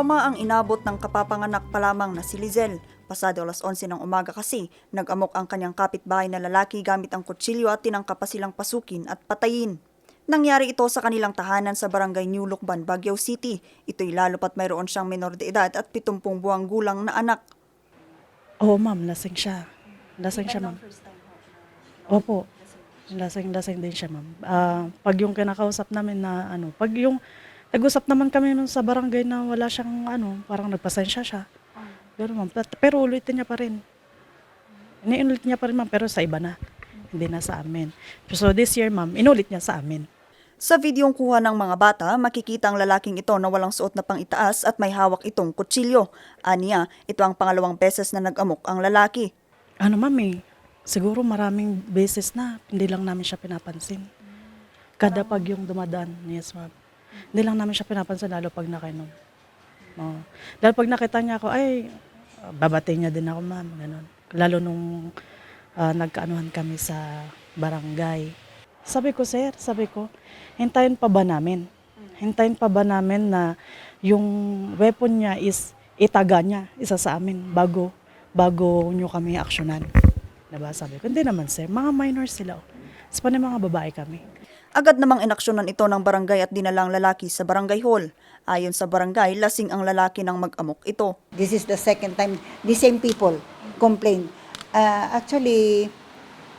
trauma ang inabot ng kapapanganak pa lamang na si Lizel. Pasado alas 11 ng umaga kasi, nag-amok ang kanyang kapitbahay na lalaki gamit ang kutsilyo at tinangka pa silang pasukin at patayin. Nangyari ito sa kanilang tahanan sa barangay New Lukban, Baguio City. Ito'y lalo pat mayroon siyang menor de edad at 70 buwang gulang na anak. Oo, ma'am, lasing siya. Lasing siya, ma'am. Opo. Lasing-lasing din siya, ma'am. Ah, pag yung kinakausap namin na ano, pag yung nag-usap naman kami nun sa barangay na wala siyang ano, parang nagpasensya siya. Pero ma'am, pero ulitin niya pa rin. Iniulit niya pa rin, ma'am, pero sa iba na. Hindi na sa amin. So this year, ma'am, inulit niya sa amin. Sa videong kuha ng mga bata, makikita ang lalaking ito na walang suot na pang-itaas at may hawak itong kutsilyo. Aniya, ito ang pangalawang beses na nag-amok ang lalaki. Ano, ma'am, eh, siguro maraming beses na, hindi lang namin siya pinapansin. Kada pag yung dumadaan, yes, ma'am. Hindi lang namin siya pinapansin, lalo pag nakainom. Oo. Dahil pag nakita niya ako, ay, babati niya din ako, ma'am. Ganun. Lalo nung ah, nagkaanuhan kami sa barangay. Sabi ko, sir, sabi ko, hintayin pa ba namin? Hintayin pa ba namin na yung weapon niya is itaga niya, isa sa amin, bago, bago nyo kami aksyonan. Diba? Sabi ko, hindi naman sir, mga minors sila. oh. Sa mga babae kami. Agad namang inaksyonan ito ng barangay at dinalang lalaki sa barangay hall. Ayon sa barangay, lasing ang lalaki ng mag-amok ito. This is the second time the same people complain. Uh, actually,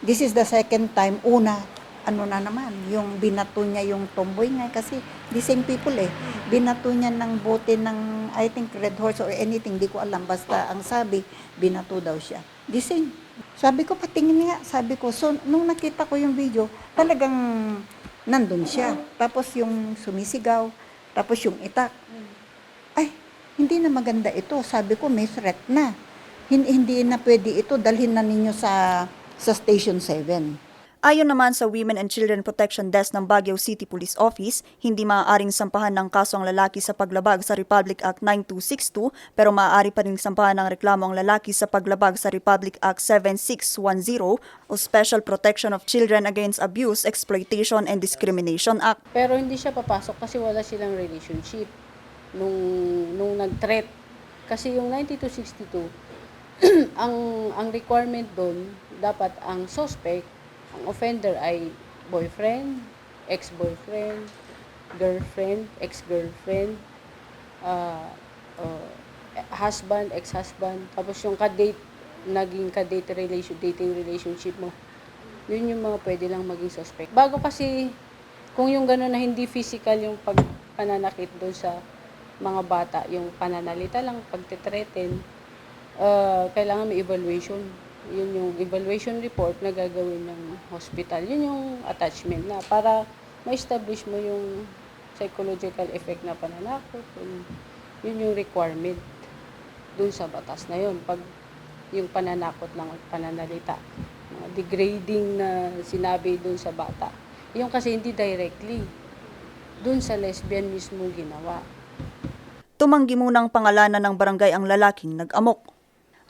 this is the second time. Una, ano na naman, yung binato niya yung tomboy nga kasi the same people eh. Binato niya ng bote ng, I think, Red Horse or anything, di ko alam. Basta ang sabi, binato daw siya. The same. Sabi ko, patingin nga. Sabi ko, so, nung nakita ko yung video, talagang nandun siya. Tapos yung sumisigaw, tapos yung itak ay, hindi na maganda ito. Sabi ko, may threat na. Hin- Hindi na pwede ito. Dalhin na ninyo sa, sa Station 7. Ayon naman sa Women and Children Protection Desk ng Baguio City Police Office, hindi maaaring sampahan ng kaso ang lalaki sa paglabag sa Republic Act 9262 pero maaari pa rin sampahan ng reklamo ang lalaki sa paglabag sa Republic Act 7610 o Special Protection of Children Against Abuse, Exploitation and Discrimination Act. Pero hindi siya papasok kasi wala silang relationship nung nung nag-threat. Kasi yung 9262 ang ang requirement doon dapat ang suspect, ang offender ay boyfriend, ex-boyfriend, girlfriend, ex-girlfriend, uh, uh, husband, ex-husband, tapos yung ka-date, naging ka-date relation, dating relationship mo. Yun yung mga pwede lang maging suspect. Bago kasi, kung yung gano'n na hindi physical yung pagpananakit doon sa mga bata, yung pananalita lang, pagtitreten, uh, kailangan may evaluation. Yun yung evaluation report na gagawin ng hospital. Yun yung attachment na para ma-establish mo yung psychological effect na pananakot. Yun, yun yung requirement dun sa batas na yun. Pag yung pananakot lang at pananalita, mga degrading na sinabi dun sa bata. Yung kasi hindi directly dun sa lesbian mismo ginawa. Tumanggi munang pangalanan ng barangay ang lalaking nag-amok.